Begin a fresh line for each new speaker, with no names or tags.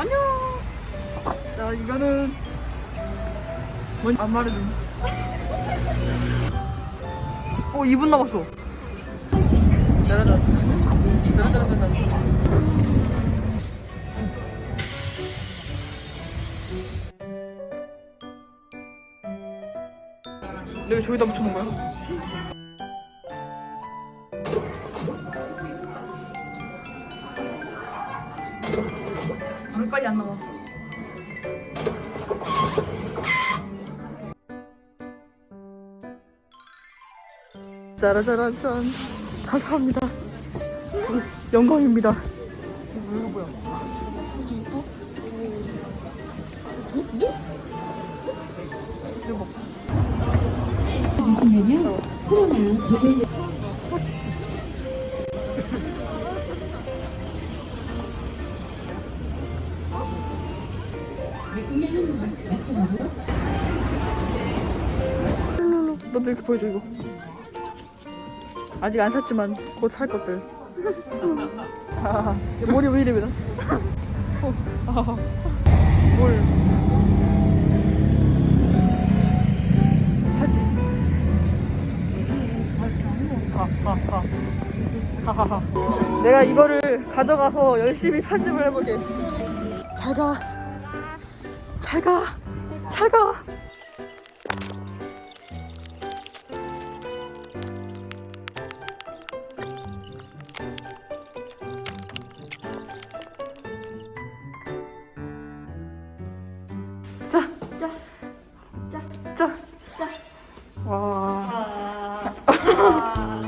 안녕. 자, 이거는 뭔, 안 말해줘. 오, 2분 남았어. 따라다. 따라따라따라. 내가 저기다 붙여놓은 거야? 왜 빨리 안 나와? 짜라짜라짠. 감사합니다. 영광입니다. 이거 뭐야
드시면요 코로나 마치고요.
룰루루. 너도 이렇게 보여줘 이거 아직 안 샀지만 곧 살 것들. 머리 왜 이래 그냥 어, 하하하. 뭘 하하하. 하하하. 내가 이거를 가져가서 열심히 편집을 해보게 잘 가 잘가 잘가 자, 자, 자, 자, 자. 와. 와.